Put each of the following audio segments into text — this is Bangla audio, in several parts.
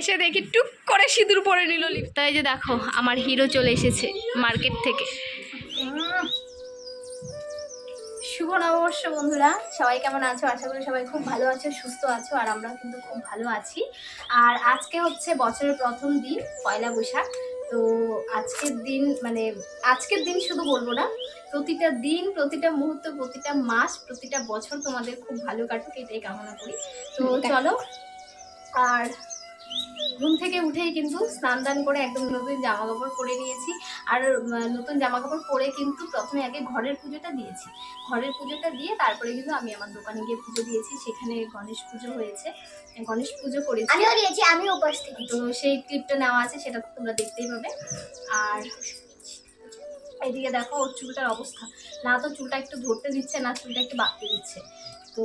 এসে দেখি টুক করে সিঁদুর পরে নিল তাই যে দেখো আমার হিরো চলে এসেছে মার্কেট থেকে। শুভ নববর্ষ বন্ধুরা সবাই কেমন আছো? আশা করি সবাই খুব ভালো আছো সুস্থ আছো আর আমরাও কিন্তু খুব ভালো আছি। আর আজকে হচ্ছে বছরের প্রথম দিন পয়লা বৈশাখ। তো আজকের দিন মানে আজকের দিন শুধু বলব না প্রতিটা দিন প্রতিটা মুহূর্ত প্রতিটা মাস প্রতিটা বছর তোমাদের খুব ভালো কাটুক এটাই কামনা করি। তো চলো আর ঘুম থেকে উঠেই কিন্তু স্নান দান করে একদম নতুন জামা কাপড় পরে নিয়েছি। আর নতুন জামা কাপড় পরে কিন্তু প্রথমে আগে ঘরের পুজোটা দিয়েছি। ঘরের পুজোটা দিয়ে তারপরে কিন্তু আমি আমার দোকানে গিয়ে পুজো দিয়েছি। সেখানে গণেশ পুজো হয়েছে। গণেশ পুজো করেছি। আমিও দিয়েছি আমি উপাস থেকে তো সেই ক্লিপটা নেওয়া আছে সেটা তো তোমরা দেখতেই পাবে। আর এদিকে দেখো ওর চুলটার অবস্থা। না তো চুলটা একটু ধরতে দিচ্ছে না চুলটা একটু বাঁকতে দিচ্ছে। তো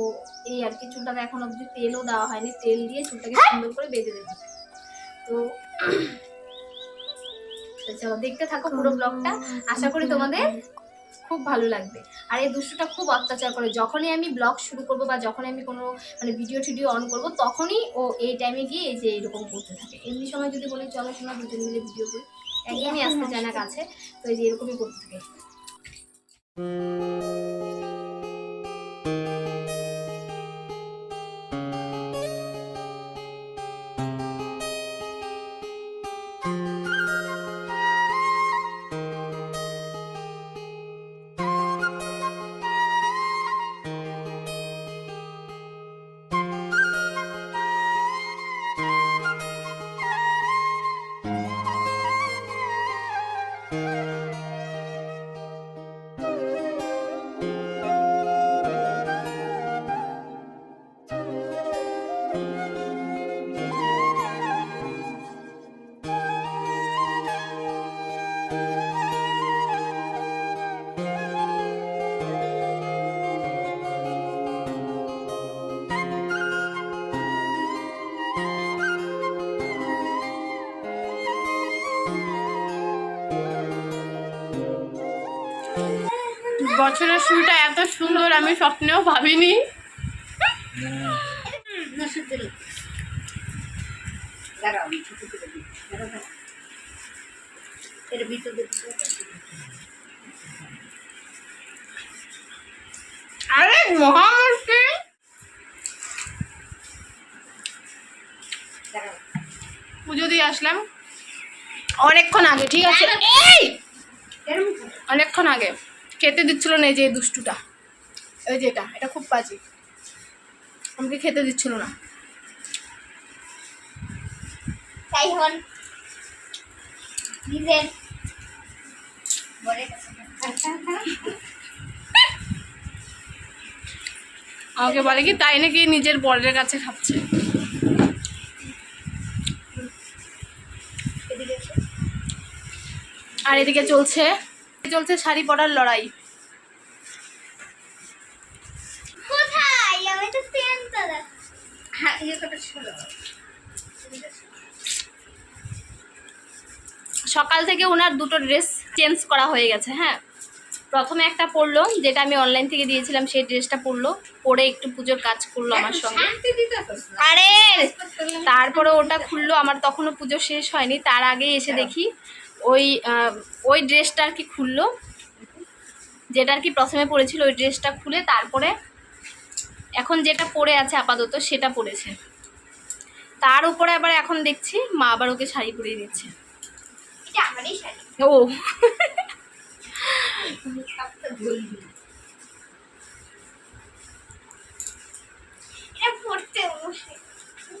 এই আর কি চুলটাকে এখন অবধি তেলও দেওয়া হয়নি। তেল দিয়ে চুলটাকে সুন্দর করে বেঁধে দেবে। তো চলো দেখতে থাকো পুরো ব্লগটা আশা করি তোমাদের খুব ভালো লাগবে। আর এই দুষ্টুটা খুব অত্যাচার করে। যখনই আমি ব্লগ শুরু করব বা যখনই আমি কোনো মানে ভিডিও টিডিও অন করব তখনই ও এই টাইমে গিয়ে এই যে এরকম করতে থাকে। এমনি সময় যদি বলি চলো শোনা দুজন মিলে ভিডিও করি। একদমই আসতে চায় না কাছে তো এই যে এরকমই করতে থাকে। বছরের শুরুটা এত সুন্দর আমি স্বপ্নেও ভাবিনি। আরে মহা মুশকিল পুজো দিয়ে আসলাম। অনেকক্ষণ আগে ঠিক আছে? অনেকক্ষণ আগে। খেতে দিচ্ছিল না এই যে এই দুষ্টুটা। ওই যে এটা এটা খুব বাজে। আমাকে খেতে দিচ্ছিল না। তাই হন নিজের আমাকে বলে কি তাই নাকি নিজের বরের কাছে খাচ্ছে? আর এদিকে চলছে। চলছে শাড়ি পরার লড়াই। হ্যাঁ সকাল থেকে ওনার দুটো ড্রেস চেঞ্জ করা হয়ে গেছে হ্যাঁ। প্রথমে একটা পরলো যেটা আমি অনলাইন থেকে দিয়েছিলাম সেই ড্রেসটা পরলো। পরে একটু পুজোর কাজ করল আমার সঙ্গে। আরে! তারপরে ওটা খুললো আমার তখনও পুজো শেষ হয়নি তার আগে এসে দেখি। ওই ওই ড্রেসটা আর কি খুললো। যেটা আর কি প্রথমে পরেছিল ওই ড্রেসটা খুলে তারপরে এখন যেটা পরে আছে আপাতত সেটা পরেছে। তার উপরে আবার এখন দেখছি মা আবার ওকে শাড়ি পরিয়ে দিচ্ছে। ও।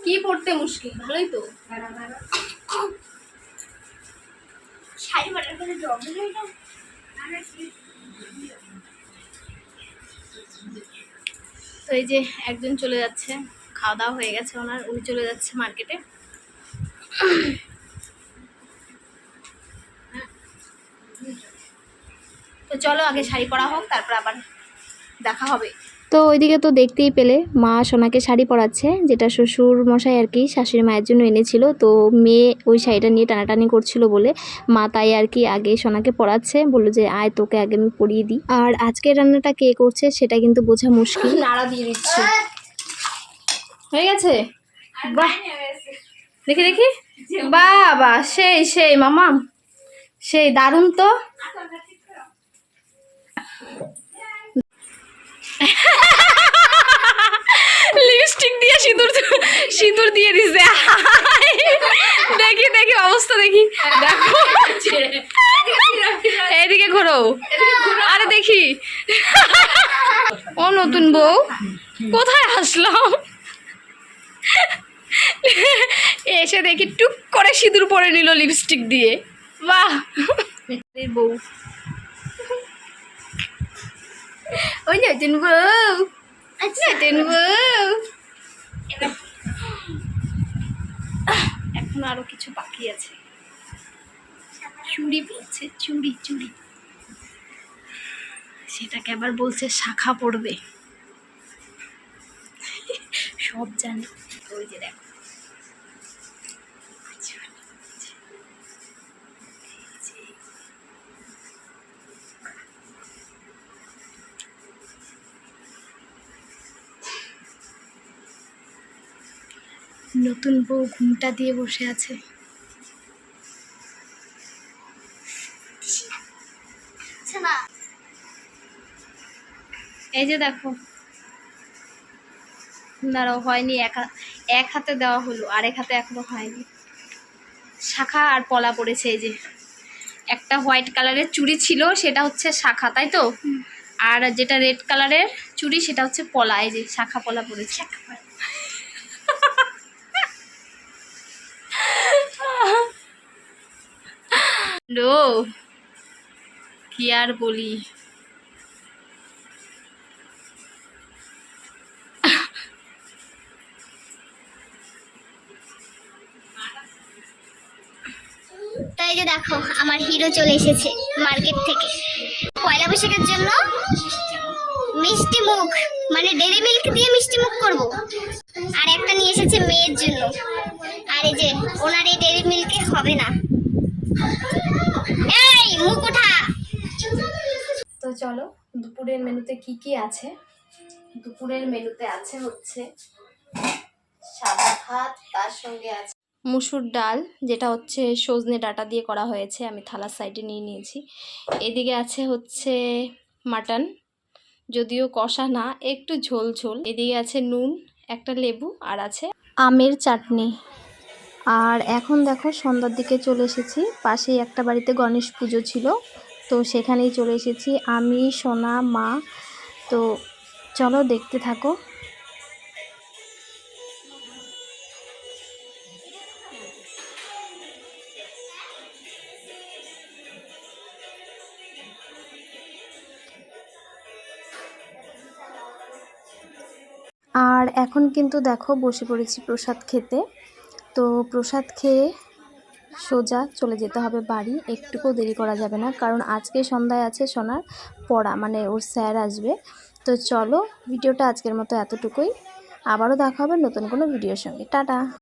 কি পড়তে মুশকিল? ভালোই তো। তো এই যে একজন চলে যাচ্ছে, খাওয়া দাওয়া হয়ে গেছে ওনার, উনি চলে যাচ্ছে মার্কেটে। তো চলো আগে শাড়ি পরা হোক, তারপর আবার দেখা হবে। তো ওইদিকে তো দেখতেই পেলে মা সোনাকে শাড়ি পরাচ্ছে যেটা শ্বশুর মশাই আর কি শাশুড়ি মায়ের জন্য এনেছিল। তো মেয়ে ওই শাড়িটা নিয়ে টানাটানি করছিল বলে মা তাই আর কি আগে সোনাকে পরাচ্ছে বলল যে আয় তোকে আগে আমি পরিয়ে দিই। আর আজকের রান্নাটা কে করছে সেটা কিন্তু বোঝা মুশকিল। নাড়া দিয়ে দিচ্ছে। হয়ে গেছে? বাহ। দেখি দেখি। বাবা সেই সেই মামা। সেই দারুণ তো। লিপস্টিক দিয়ে সিঁদুর সিঁদুর দিয়ে দিছে। দেখি দেখি, অবস্থা দেখি। দেখো। এদিকে ঘোরো। আরে দেখি। ও নতুন বউ। কোথায় আসলাম? এসে দেখি টুক করে সিঁদুর পরে নিল লিপস্টিক দিয়ে। বাহ। বউ। ওই নতুন বউ নতুন বউ এখন আরও কিছু বাকি আছে চুড়ি পড়ছে চুড়ি চুড়ি সেটাকে আবার বলছে শাখা পড়বে সব জানি ওই যে দেখো নতুন বউ ঘুমটা দিয়ে বসে আছে। এই যে দেখো। দাঁড়াও, হয়নি, এক এক হাতে দেওয়া হলো, আরেক হাতে এখনও হয়নি। শাখা আর পলা পড়েছে এই যে। একটা হোয়াইট কালারের চুড়ি ছিল, সেটা হচ্ছে শাখা, তাই তো? আর যেটা রেড কালারের চুড়ি, সেটা হচ্ছে পলা, এই যে শাখা পলা পড়েছে। লো কি আর বলি? তাই যে দেখো, আমার হিরো চলে এসেছে মার্কেট থেকে। পয়লা বৈশাখের জন্য মিষ্টি মুখ মানে ডেরি মিল্ক দিয়ে মিষ্টি মুখ করব। আর একটা নিয়ে এসেছে মেয়ের জন্য। আর এই যে, ওনার এই ডেরি মিল্কে হবে না। এই তো চলো, দুপুরের মেনুতে কি কি আছে? দুপুরের মেনুতে আছে হচ্ছে সাদা ভাত, তার সঙ্গে আছে মুসুর ডাল, যেটা হচ্ছে সজনে ডাটা দিয়ে করা হয়েছে। আমি থালার সাইডে নিয়ে নিয়েছি। এদিকে আছে হচ্ছে মাটন, যদিও কষা না, একটু ঝোল ঝোল। এদিকে আছে নুন, একটা লেবু, আর আছে আমের চাটনি। আর এখন দেখো সন্ধ্যার দিকে চলে এসেছি। পাশেই একটা বাড়িতে গণেশ পুজো ছিল। তো সেখানেই চলে এসেছি। আমি, সোনা, মা। তো চলো দেখতে থাকো। আর এখন কিন্তু দেখো বসে পড়েছি প্রসাদ খেতে। তো প্রসাদ খেয়ে সোজা চলে যেতে হবে বাড়ি। একটুকু দেরি করা যাবে না, কারণ আজকে সন্ধ্যায় আছে সোনার পড়া মানে ওর স্যার আসবে। তো চলো, ভিডিওটা আজকের মতো এতটুকুই। আবারও দেখা হবে নতুন কোনো ভিডিওর সঙ্গে। টাটা!